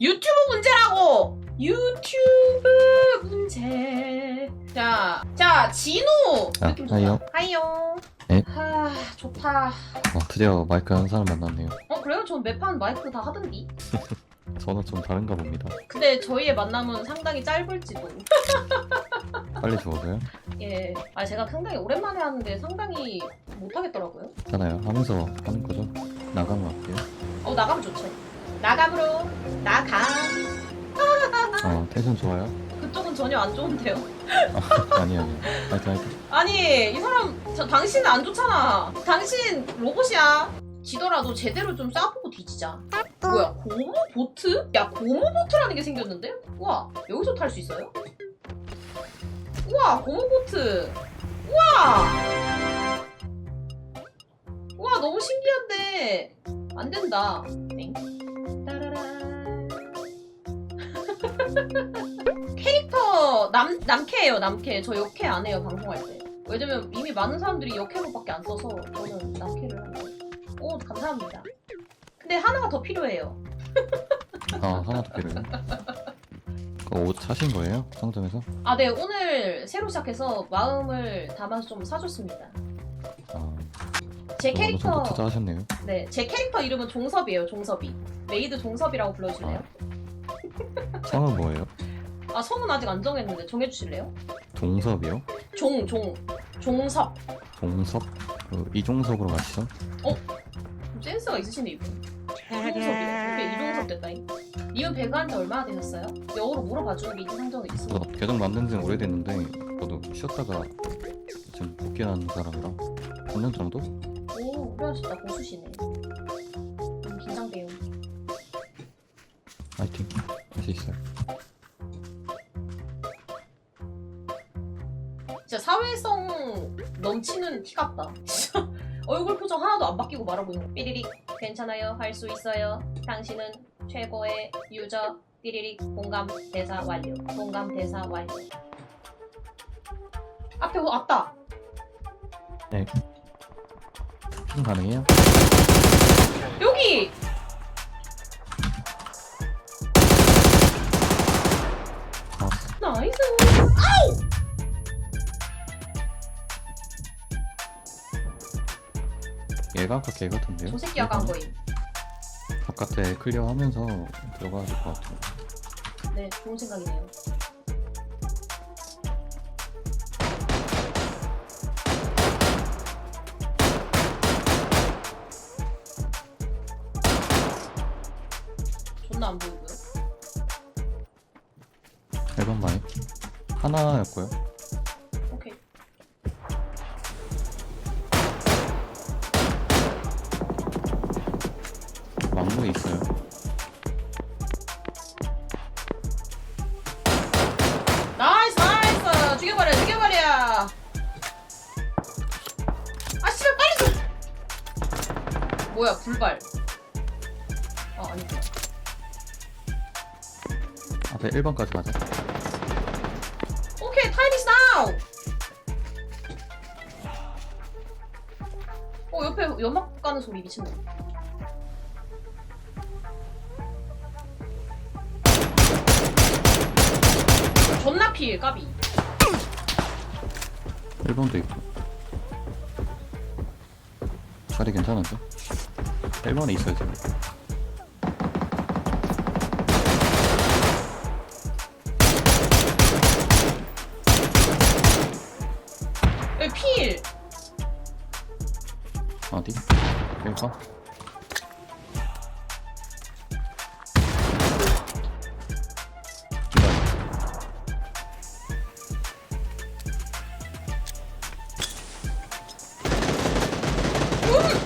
유튜브 문제라고! 유튜브 문제. 자, 자, 진우! 아, 느낌 좋다. 하이요. 하이요. 네. 하, 좋다. 어, 드디어 마이크 하는 사람 만났네요. 어, 그래요? 전 매판 마이크 다 하던디. 저는 좀 다른가 봅니다. 근데 저희의 만남은 상당히 짧을지도. 빨리 죽어서요? 예. 아, 제가 상당히 오랜만에 하는데 상당히 못하겠더라고요. 괜찮아요. 하면서 하는 거죠. 나가면 할게요. 어, 나가면 좋죠. 나감으로, 나감. 어, 텐션 좋아요? 그쪽은 전혀 안 좋은데요. 아니, 아니. 하여튼, 하여튼. 아니 이 사람 저, 당신은 안 좋잖아 당신 로봇이야 지더라도 제대로 좀 쏴보고 뒤지자 뭐야 고무 보트? 야 고무 보트라는 게 생겼는데? 우와 여기서 탈 수 있어요? 우와 고무 보트 우와 우와 너무 신기한데 안 된다 캐릭터 남 남캐예요 남캐 저 역캐 안 해요 방송할 때 왜냐면 이미 많은 사람들이 역캐로밖에 안 써서 저는 남캐를 거예요 오 감사합니다 근데 하나가 더 필요해요 아, 하나 더 필요해요. 그옷 사신 거예요? 상점에서? 아 네 오늘 새로 시작해서 마음을 담아서 좀 사줬습니다 아, 제 캐릭터 정도 투자하셨네요. 네제 캐릭터 이름은 종섭이에요 종섭이 메이드 종섭이라고 불러주실래요? 성은 뭐예요? 아 성은 아직 안 정했는데 정해주실래요? 동섭이요? 종 종 종섭 동섭? 그 이종섭으로 가시죠? 센스가 있으신데 이분 이종섭이요 이게 이종섭 됐다니 님은 배그한 지 얼마나 되셨어요? 영어로 물어봐 주는 게 인상정이 있어 저도 계정 만든 지는 오래됐는데, 저도 쉬었다가 지금 복귀한 사람이라 3년 정도? 오 후련하시다 고수시네 음, 긴장돼요 파이팅. 있어요. 진짜 사회성 넘치는 티 같다. 얼굴 표정 하나도 안 바뀌고 말하고 있는 거. 삐리릭 괜찮아요? 할 수 있어요? 당신은 최고의 유저. 삐리릭 공감 대사 완료. 공감 대사 완료. 앞에 왔다. 핑 가능해요? 여기 나이스. 얘가 아까 걔 같은데요? 저 새끼 아까 한 거임. 바깥에 클리어 하면서 들어가야 될 것 같아요. 네 좋은 생각이네요. 존나 안 보이고요 하나였고요. 오케이 망고에 있어요. 나이스 나이스 죽여버려 죽여버려 아 씨발 빨리 좀 뭐야 불발 아 아니구나 앞에 1번까지 가자. 타이니스 다운 어 옆에 연막 가는 소리 미친놈 존나 피해 까비 1번도 있고. 자리 괜찮은데? 1번에 있어요, 지 1번? 기다려.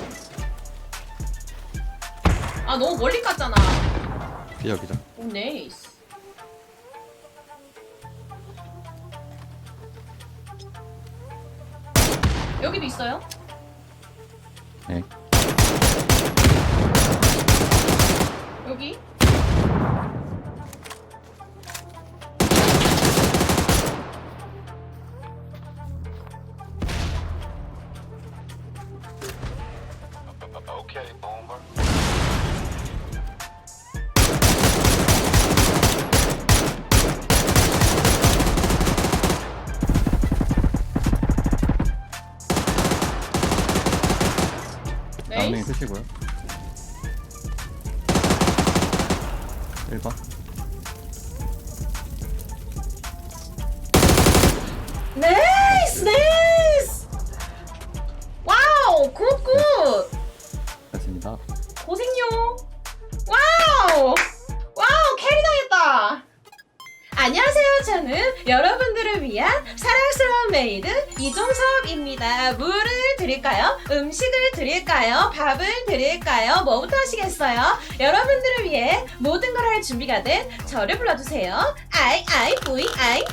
아 너무 멀리 갔잖아 기자. 오 네이스 여기도 있어요? Okay, bomber. 여러분들을 위한 사랑스러운 메이드 이종섭입니다 물을 드릴까요? 음식을 드릴까요? 밥을 드릴까요? 뭐부터 하시겠어요? 여러분들을 위해 모든 걸 할 준비가 된 저를 불러주세요 아이 아이 아이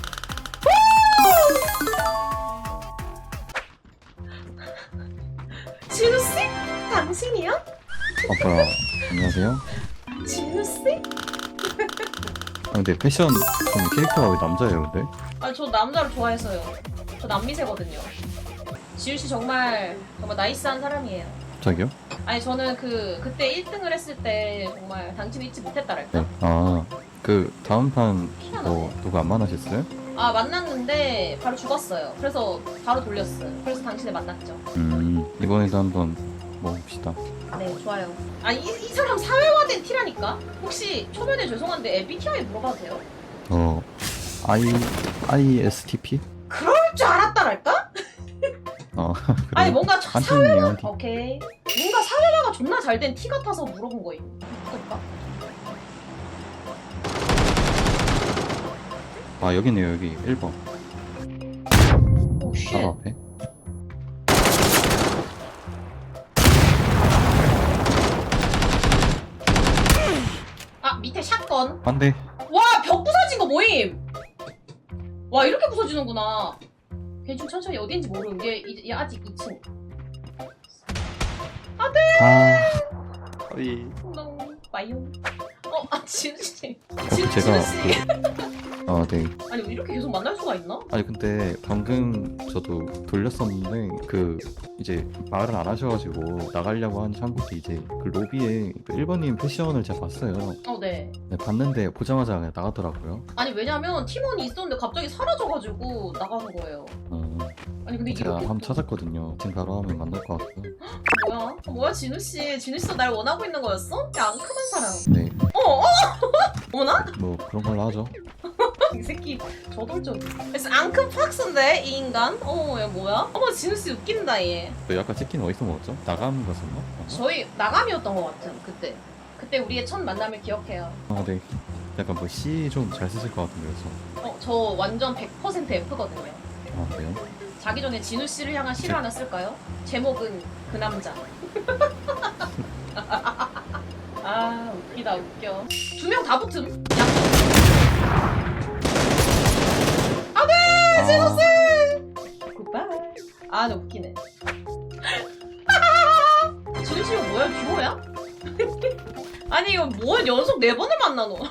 진우 씨? 당신이요? 아 뭐야 안녕하세요 진우 씨? 아 근데 패션 좀 캐릭터가 왜 남자예요 근데? 아, 저 남자를 좋아해서요. 저 남미세거든요. 지우 씨 정말 정말 나이스한 사람이에요. 갑자기요? 아니 저는 그 그때 1등을 했을 때 정말 당신을 잊지 못했다랄까. 네. 아 그 다음 판 뭐. 누구 안 만나셨어요? 아 만났는데 바로 죽었어요. 그래서 바로 돌렸어요. 그래서 당신을 만났죠. 음 이번에도 한번 먹읍시다 네 좋아요. 아니 이, 이 사람 사회화된 티라니까. 혹시 초면에 죄송한데 MBTI 물어봐도 돼요? 어 I ISTP? 그럴 줄 알았다랄까? 어 아니 그래 뭔가 저- 한팀이네요 오케이. 뭔가 사회화가 존나 잘 된 티 같아서 물어본 거임. 어떨까? 아 여기네요 여기 1번 오 쉣. 바로 앞에 아 밑에 샷건 안돼 와 벽 부서진 거 모임 와 이렇게 부서지는구나. 대충 천천히 어딘지 모르는 게 이제 얘 아직 2층. 아 거의 너무 마용. 어아 진우씨 어, 진, 제가 진우씨. 그, 아, 네. 아니 이렇게 계속 만날 수가 있나? 아니 근데 방금 저도 돌렸었는데 그 이제 말을 안 하셔가지고 나가려고 한 창국이 이제 그 로비에 그 1번님 패션을 제가 봤어요. 어 네 네, 봤는데 보자마자 그냥 나가더라고요. 아니 왜냐면 팀원이 있었는데 갑자기 사라져가지고 나가는 거예요 어, 아니 근데 제가 이렇게 한번 또- 찾았거든요. 지금 바로 하면 만날 것 같고요. 뭐야 어, 뭐야 진우 씨 진우 씨도 날 원하고 있는 거였어? 야 앙큼한 사람 네, 어? 어? 어머나? 뭐 그런 걸로 하죠. 이 새끼 저돌적. 그래서 앙큼 팍스인데 이 인간. 어머 얘 뭐야? 어머 진우 씨 웃긴다 얘. 그 아까 치킨 어디서 먹었죠? 나가는 갔었나? 어? 저희 나감이었던 것 같은 그때. 그때 우리의 첫 만남을 기억해요. 아, 네. 약간 뭐 C 좀잘 쓰실 것 같은데요, 저. 어저 완전 100% F거든요. 아, 그래요? 자기 전에 진우 씨를 향한 시를 하나 쓸까요? 제목은 그 남자. 아 웃기다 웃겨. 두 명 다 붙음. 양. 아, 나 웃기네. 진우 씨 이거 뭐야? 듀오야? 아니 이거 뭐야? 연속 네 번을 만나노?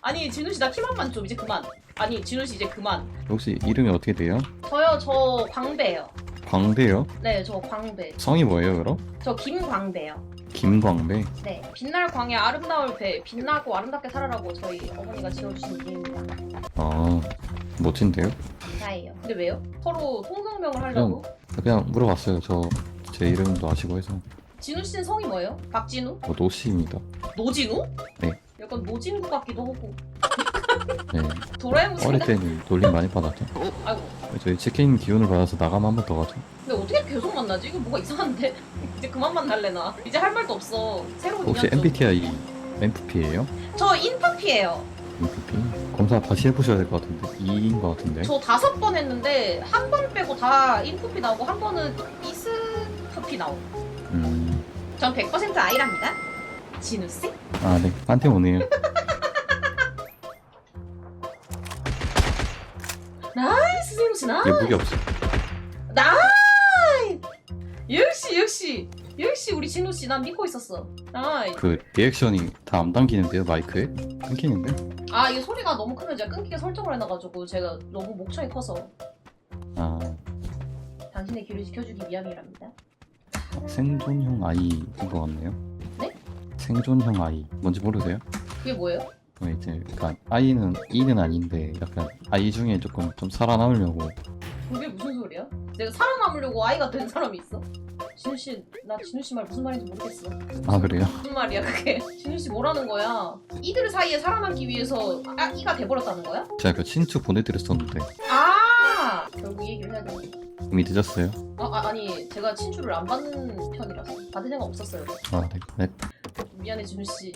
아니 진우 씨 나 키만만 좀 이제 그만. 아니 진우 씨 이제 그만. 혹시 이름이 어떻게 돼요? 저요 저 광배요. 광대요? 네 저 광배. 성이 뭐예요, 그럼? 저 김광배요. 김광배? 네 빛날 광야 아름다울 배 빛나고 아름답게 살아라고 저희 어머니가 지어주신 이름입니다. 아, 멋진데요? 다예요. 근데 왜요? 서로 통성명을 하려고? 그냥 물어봤어요. 저 제 이름도 아시고 해서 진우 씨는 성이 뭐예요? 박진우? 뭐 노씨입니다. 노진우? 네. 약간 노진구 같기도 하고 네. 도라에몽 어릴 생각 때는 놀림 많이 받았죠. 아이고 저희 치킨 기운을 받아서 나가면 한 번 더 가죠. 근데 어떻게 계속 만나지? 이거 뭐가 이상한데 이제 그만 만날래 나 이제 할 말도 없어 새로운 혹시 인연 좀. MBTI MFP예요? 저 인프피예요 MFP? 검사 다시 해보셔야 될 것 같은데 2인 것 같은데. 저 다섯 번 했는데 한 번 빼고 다 인프피 나오고 한 번은 이스프피 나오고 음, 전 100% 아이랍니다 진우씨? 아 네, 한팀 오네요. 나이스 진우씨 나얘 무기 없어. 나이스 역시 역시 역시 우리 진우씨 난 믿고 있었어 나이스 그 리액션이 다안 담기는데요 마이크에? 끊기는데? 아 이게 소리가 너무 크면 제가 끊기게 설정을 해놔가지고 제가 너무 목청이 커서 아 당신의 귀를 지켜주기 위함이랍니다. 생존형 아이인 것 같네요. 네? 생존형 아이 뭔지 모르세요? 그게 뭐예요? 뭐 이제 그러니까 아이는 이는 아닌데 약간 아이 중에 조금 좀 살아남으려고 그게 무슨 소리야? 내가 살아남으려고 아이가 된 사람이 있어? 진우 씨, 나 진우 씨 말 무슨 말인지 모르겠어. 아 그래요? 무슨 말이야 그게? 진우 씨 뭐라는 거야? 이들 사이에 살아남기 위해서 아 이가 돼버렸다는 거야? 제가 그 친추 보내드렸었는데 아 결국 이 얘기를 해야 되는. 이미 늦었어요? 아, 아 아니 제가 친추를 안 받는 편이라서 받을 생각 없었어요. 아 네. 네. 미안해 진우 씨.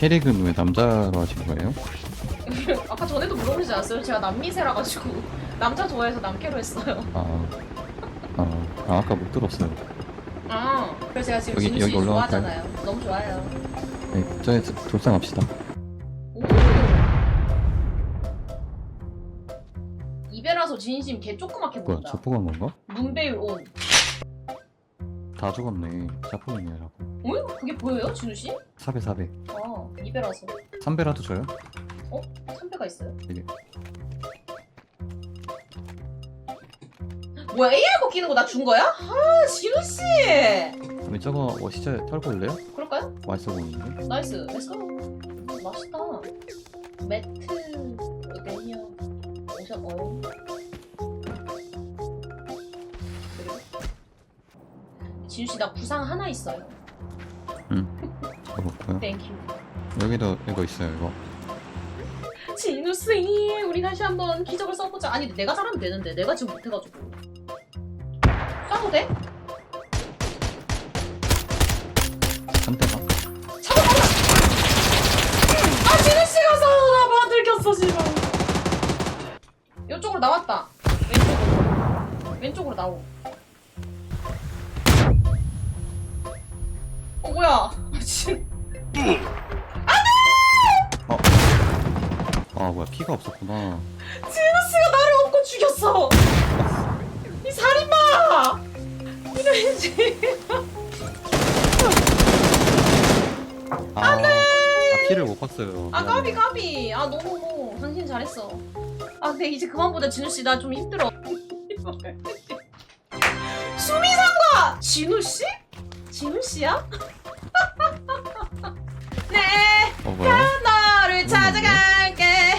캐릭은 왜 남자로 하신 거예요? 아까 전에도 물어보지 않았어요? 제가 남미세라 가지고 남자 좋아해서 남캐로 했어요. 아, 아, 아 아까 못 들었어요. 아, 그래서 제가 지금 여기- 진우 여기 좋아하잖아요. 너무 좋아요. 네, 저희 돌상합시다. 이베라소 진심 개 조그맣게 보인다. 자포간 건가? 문배율 5. 다 죽었네. 자포간이라고. 응? 어? 그게 보여요, 진우 씨? 400, 400. 어, 2배라서. 3배라도 줘요? 어? 3배가 있어요? 되게. 뭐야 AI 거 끼는 거 나 준 거야? 아 진우 씨. 아니 저거 뭐 시체 털고 올래요? 그럴까요? 맛있어 보이는데? 나이스. 렛츠고. 맛있다. 매트 어. 진우 씨나 부상 하나 있어요. 응. 저거 먹고요. 땡큐. 여기도 이거 있어요, 이거. 진우 씨, 우리 다시 한번 기적을 써보자. 아니 내가 잘하면 되는데 내가 지금 못해가지고. 쏴도 돼? 한 대만. 잠깐만. 아 진우 씨가 쏴. 나 들켰어 씨발. 이쪽으로 나왔다. 왼쪽으로. 왼쪽으로 나오. 어 뭐야? 아, 진. 아, 뭐야, 피가 없었구나. 진우 씨가 나를 엎고 죽였어. 이 살인마. 이러지. 아, 아 피를 못 봤어요. 아. 까비 까비 아 너무 당신 잘했어 아 근데 이제 그만 보자 진우 씨 나 좀 힘들어 수미상과 진우 씨? 진우 씨야?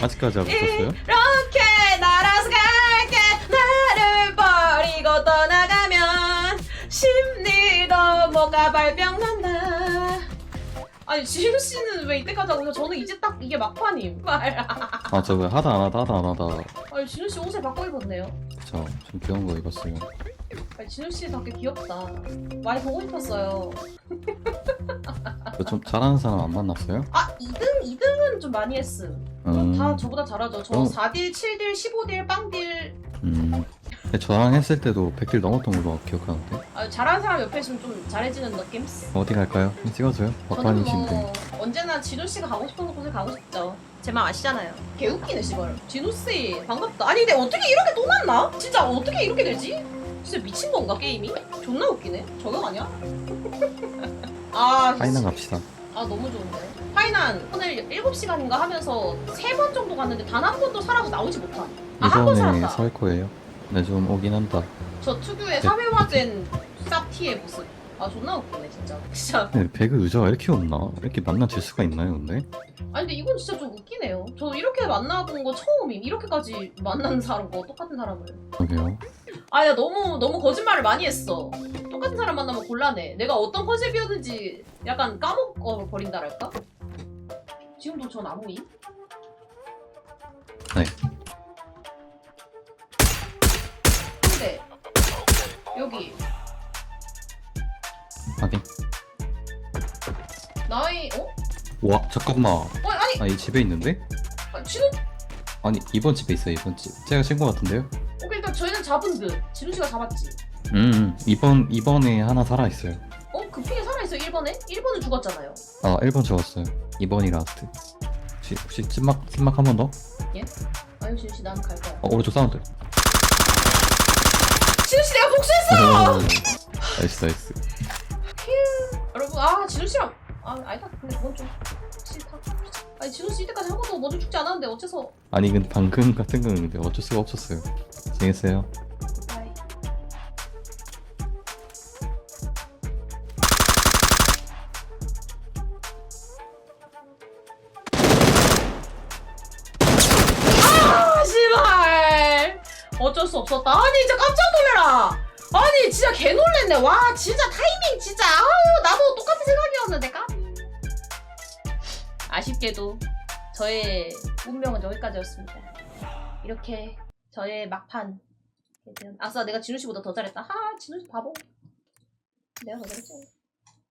아직까지 안 붙었어요? 이렇게 날아서 갈게 나를 버리고 떠나가면 심리도 뭐가 발병난다 아니 진우 씨는 왜 이때까지 하고? 저는 이제 딱 이게 막판임 말 아, 저거 하다 안 하다 하다 안 하다. 아니 진우 씨 옷을 바꿔 입었네요. 저좀 귀여운 거 입었어요. 아니 진우 씨답게 귀엽다. 많이 보고 싶었어요. 저좀 잘하는 사람 안 만났어요? 아 2등 2등은 좀 많이 했음. 음, 다 저보다 잘하죠. 저 어. 4딜, 7딜, 15딜, 빵딜. 음. 근데 저랑 했을 때도 100딜 넘었던 걸로 기억하는데. 아, 잘하는 사람 옆에 있으면 좀 잘해지는 느낌? 어디 갈까요? 찍어줘요. 저는 막판이신데. 뭐 언제나 진우 씨가 가고 싶은 곳에 가고 싶죠. 제 맘 아시잖아요. 개 웃기네 씨발. 진우 씨 반갑다. 아니 근데 어떻게 이렇게 또 만나? 진짜 어떻게 이렇게 되지? 진짜 미친 건가 게임이? 존나 웃기네. 저격 아니야? 아 파이난 갑시다. 아 너무 좋은데 파이난 오늘 7시간인가 하면서 세번 정도 갔는데 단 한 번도 살아서 나오지 못한 아 한 번 이번에 살았다 살 거예요. 네, 좀 오긴 한다. 저 특유의 사회화된 쌉티의 모습 아 존나 웃기네 진짜 진짜 근데 배그 의자가 이렇게 없나? 이렇게 만나질 수가 있나요, 근데? 아니 근데 이건 진짜 좀 웃기네요 저 이렇게 만나본 거 처음임 이렇게까지 만나는 사람과 똑같은 사람을 그러게요. 아니 나 너무 너무 거짓말을 많이 했어 똑같은 사람 만나면 곤란해 내가 어떤 컨셉이었는지 약간 까먹어 버린다랄까 지금도 전 아무임? 네. 근데 여기 확인. 나이 어? 와, 잠깐만. 어 아니 아, 이 집에 있는데? 아, 진우 아니, 이번 집에 있어요, 이번 집. 제가 친구 같은데요? 잡은 듯 진우 씨가 잡았지 음, 음. 이번, 이번에 하나 살아 있어요. 어? 그 픽에 살아있어 1번에? 1번은 죽었잖아요 아, 1번 적었어요. 2번이 라스트. 혹시, 혹시 찐막, 찐막 한 번 더? 아유 진우 씨 나는 갈 거야 어, 오른쪽 사운드. 진우 씨 내가 복수했어! 나이스, 나이스. 여러분 아 진우 씨랑 아 아니다 근데 그건 좀 싫다 아니 진우 씨 이때까지 한 번도 먼저 죽지 않았는데 어째서 아니, 근데 방금 같은 근데 어쩔 수가 없었어요. 재밌어요. 아이 아 씨발 어쩔 수 없었다. 아니 진짜 깜짝 놀래라. 아니 진짜 개 놀랬네. 와 진짜 타이밍 진짜 아유 나도 똑같은 생각이었는데 까. 아쉽게도 저의 운명은 여기까지였습니다. 이렇게 저의 막판. 아싸 내가 진우 씨보다 더 잘했다. 하 진우 씨 바보. 내가 더 잘했지.